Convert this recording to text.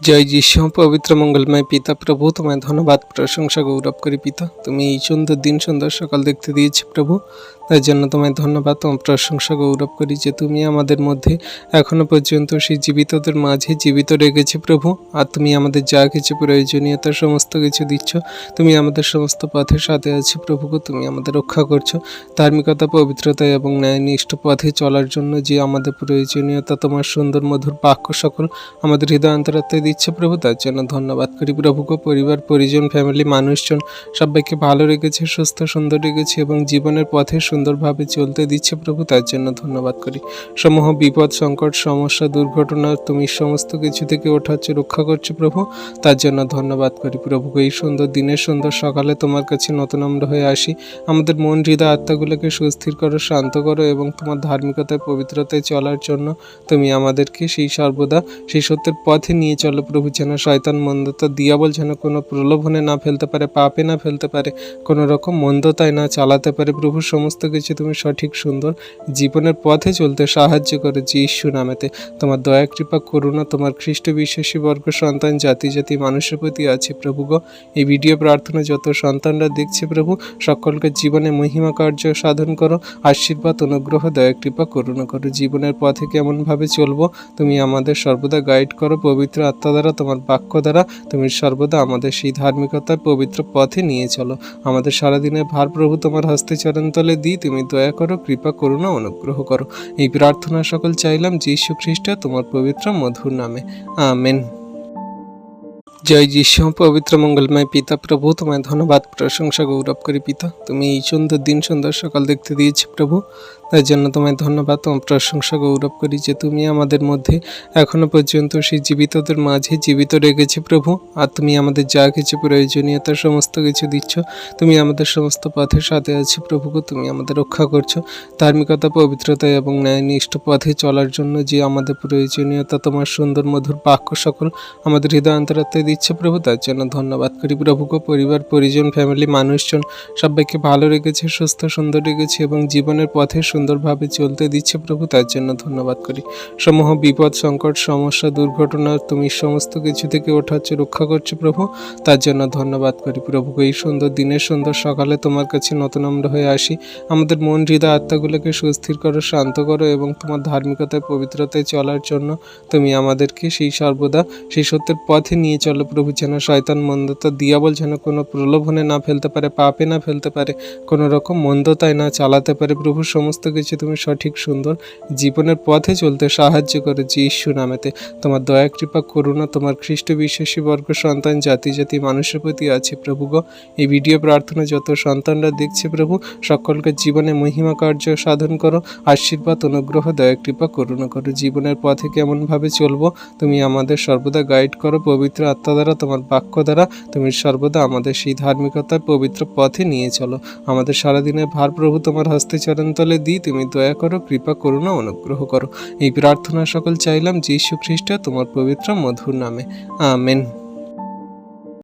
জয় যিশু পবিত্র মঙ্গলময় পিতা প্রভু তোমায় ধন্যবাদ, প্রশংসা গৌরব করি পিতা। তুমি এই সুন্দর দিন সুন্দর সকাল দেখতে দিয়েছি প্রভু। তার জন্য তোমায় ধন্যবাদ, তোমার প্রশংসা গৌরব করি যে তুমি আমাদের মধ্যে এখনও পর্যন্ত সেই জীবিতদের মাঝে জীবিত রেখেছে প্রভু। আর তুমি আমাদের যা কিছু প্রয়োজনীয়তা, সমস্ত কিছু দিচ্ছ, তুমি আমাদের সমস্ত পথের সাথে আছো প্রভুকে তুমি আমাদের রক্ষা করছ। ধার্মিকতা, পবিত্রতা এবং ন্যায়নিষ্ঠ পথে চলার জন্য যে আমাদের প্রয়োজনীয়তা, তোমার সুন্দর মধুর বাক্য সকল আমাদের হৃদয় অন্তরাত্মায় দিচ্ছে প্রভু, তার জন্য ধন্যবাদ করি। প্রভুকে পরিবার, পরিজন ফ্যামিলি মানুষজন সবাইকে ভালো রেখেছে, সুস্থ, সুন্দর রেখেছে এবং জীবনের পথে সুন্দরভাবে চলতে দিচ্ছে প্রভু, তার জন্য ধন্যবাদ করি। সমূহ বিপদ, সংকট, সমস্যা, দুর্ঘটনা, তুমি সমস্ত কিছু থেকে ওঠাচ্ছ রক্ষা করছ প্রভু, তার জন্য ধন্যবাদ করি। প্রভুকে এই সুন্দর দিনের সুন্দর সকালে তোমার কাছে নতুন আমরা হয়ে আসি। আমাদের মন, হৃদয়, আত্মাগুলোকে সুস্থির করো, শান্ত করো এবং তোমার ধার্মিকতায়, পবিত্রতায় চলার জন্য তুমি আমাদেরকে সেই সর্বদা, সেই সত্যের পথে নিয়ে চলো প্রভু যেন শয়তান মন্দতা দিয়াবল যেন কোনো প্রলোভনে না ফেলতে পারে, পাপে না ফেলতে পারে, কোনো রকম মন্দতায় না চালাতে পারে। প্রভু, সমস্ত কিছু তুমি সঠিক, সুন্দর জীবনের পথে চলতে সাহায্য করো যে ঈশ্বু নামেতে। তোমার দয়া কৃপা, করুণা, তোমার খ্রিস্ট বিশ্বাসী বর্গ, সন্তান, জাতি জাতি, মানুষের প্রতি আছে প্রভু গো। এই ভিডিও প্রার্থনা যত সন্তানরা দেখছে প্রভু, সকলকে জীবনে মহিমা কার্য সাধন করো, আশীর্বাদ, অনুগ্রহ, দয়া, কৃপা, করুণা করো। জীবনের পথে কেমনভাবে চলবো, তুমি আমাদের সর্বদা গাইড করো, পবিত্র আত্মা দ্বারা, তোমার বাক্য দ্বারা তুমি সর্বদা আমাদের সেই ধার্মিকতার পবিত্র পথে নিয়ে চলো। আমাদের সারাদিনের ভার প্রভু তোমার হস্তে চরণ তলে দিই, তুমি দয়া করো, কৃপা করুণা, অনুগ্রহ করো। এই প্রার্থনা সকল চাইলাম যীশু খ্রিস্ট তোমার পবিত্র মধুর নামে। আমেন। জয় যিশু, পবিত্র মঙ্গলময় পিতা প্রভু, তোমায় ধন্যবাদ, প্রশংসা গৌরব করি পিতা। তুমি এই সুন্দর দিন সুন্দর সকাল দেখতে দিয়েছি প্রভু। তার জন্য তোমায় ধন্যবাদ তোমার প্রশংসা গৌরব করি যে তুমি আমাদের মধ্যে এখনও পর্যন্ত সেই জীবিতদের মাঝে জীবিত রেখেছে প্রভু। আর তুমি আমাদের যা কিছু প্রয়োজনীয়তা সমস্ত কিছু দিচ্ছ, তুমি আমাদের সমস্ত পথের সাথে আছো প্রভু তুমি আমাদের রক্ষা করছ। ধার্মিকতা, পবিত্রতা এবং ন্যায়নিষ্ঠ পথে চলার জন্য যে আমাদের প্রয়োজনীয়তা, তোমার সুন্দর মধুর বাক্য সকল আমাদের হৃদয় অন্তরাত্মায় দিচ্ছে প্রভু। তার জন্য ধন্যবাদ করি প্রভুকে পরিবার, পরিজন ফ্যামিলি মানুষজন সবাইকে ভালো রেখেছে, সুস্থ, সুন্দর রেখেছে এবং জীবনের পথে সুন্দরভাবে চলতে দিচ্ছে প্রভু, তার জন্য ধন্যবাদ করি। সমূহ বিপদ, সংকট, সমস্যা, দুর্ঘটনা, তুমি সমস্ত কিছু থেকে ওঠাচ্ছ রক্ষা করছ প্রভু, তার জন্য ধন্যবাদ করি। প্রভুকে এই সুন্দর দিনের সুন্দর সকালে তোমার কাছে নতুন আমরা হয়ে আসি। আমাদের মন, হৃদয়, আত্মাগুলোকে সুস্থির করো, শান্ত করো এবং তোমার ধার্মিকতায়, পবিত্রতায় চলার জন্য তুমি আমাদেরকে সেই সর্বদা, সেই সত্যের পথে নিয়ে চলো প্রভু, যেন শয়তান মন্দতা, দিয়াবল যেন কোনো প্রলোভনে না ফেলতে পারে, পাপে না ফেলতে পারে, কোনো রকম মন্দতায় না চালাতে পারে। প্রভু, সমস্ত কিছু তুমি সঠিক সুন্দর জীবনের পথে চলতে সাহায্য করো যে নামেতে। তোমার দয়া, কৃপা, করুণা, তোমার খ্রিস্ট বিশ্বাসী বর্গ, সন্তান, জাতি জাতি, মানুষের প্রতি আছে প্রভু এই ভিডিও প্রার্থনা যত সন্তানরা দেখছে প্রভু, সকলকে জীবনে মহিমা কার্য সাধন করো, আশীর্বাদ, অনুগ্রহ, দয়া, কৃপা, করুণা করো। জীবনের পথে কেমনভাবে চলবো, তুমি আমাদের সর্বদা গাইড করো, পবিত্র আত্মা দ্বারা, তোমার বাক্য দ্বারা। তুমি সর্বদা আমাদের সেই ধার্মিকতার পবিত্র পথে নিয়ে চলো। আমাদের সারাদিনের ভার প্রভু তোমার হস্তে চরণ তলে দিই তুমি দয়া করো, কৃপা করুণা অনুগ্রহ করো। এই প্রার্থনা সকল চাইলাম যীশু খ্রিস্ট তোমার পবিত্র মধুর নামে। আমেন।